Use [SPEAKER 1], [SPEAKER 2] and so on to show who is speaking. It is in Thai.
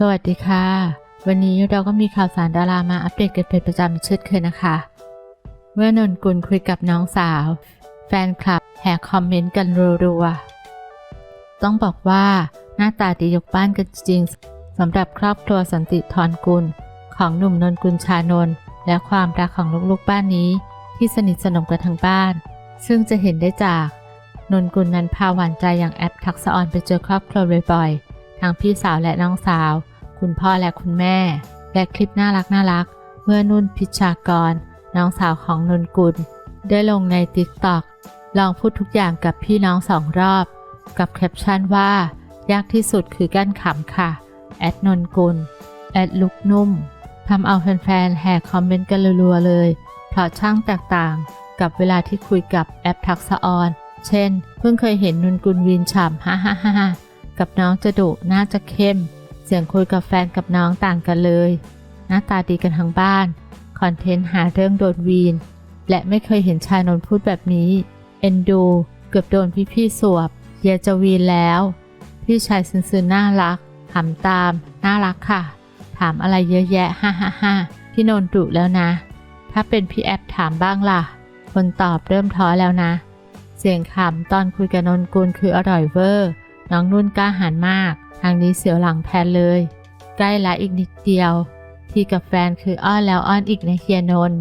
[SPEAKER 1] สวัสดีค่ะ วันนี้เราก็มีข่าวสารดารามาอัปเดตกันเป็นประจำเช่นเคยนะคะ เมื่อนนกุลคุยกับน้องสาว แฟนคลับแห่คอมเมนต์กันรัวๆต้องบอกว่าหน้าตาดียกบ้านกันจริงสำหรับครอบครัวสันติธรกุล ของหนุ่มนนกุลชานนท์และความรักของลูกๆบ้านนี้ ที่สนิทสนมกันทั้งบ้าน ซึ่งจะเห็นได้จากนนกุลนั้นพาหวานใจอย่างแอปทักษะออนไปเจอครอบครัวบ่อยๆ ทั้งพี่สาวและน้องสาว คุณพ่อและคุณแม่ และคลิปน่ารักน่ารัก เมื่อนุ่นพิชากร น้องสาวของนนกุล ได้ลงในติ๊กต็อกลองพูดทุกอย่างกับพี่น้องสองรอบ กับแคปชั่นว่า ยากที่สุดคือกั้นขำค่ะ แอดนนกุล แอดลุกนุ่มทำเอาแฟนๆแห่คอมเมนต์กันรัวๆเลยเพราะช่างแตกต่างกับเวลาที่คุยกับแอปทักษะออน เช่น เพิ่งเคยเห็นนุนกุลวินฉ่ำฮ่าฮ่าฮ่า กับน้องจะดุน่าจะเข้ม เสียงคุยกับแฟนกับน้องต่างกันเลย หน้าตาดีกันทั้งบ้าน คอนเทนต์หาเรื่องโดนวีน และไม่เคยเห็นชายนนพูดแบบนี้ เอ็นดู เกือบโดนพี่ๆสวบเยจะวีนแล้ว พี่ชายซึนๆน่ารักถามตาม น่ารักค่ะ ถามอะไรเยอะแยะฮ่าฮ่าฮ่าพี่นนดุแล้วนะ ถ้าเป็นพี่แอปถามบ้างล่ะ คนตอบเริ่มท้อแล้วนะ เสียงขำตอนคุยกับนนกุลคืออร่อยเวอร์ น้องนุ่นกล้าหาญมาก ทางนี้เสียวหลังแพนเลย ใกล้ละอีกนิดเดียว ที่กับแฟนคืออ้อนแล้วอ้อนอีกนะเฮียนนท์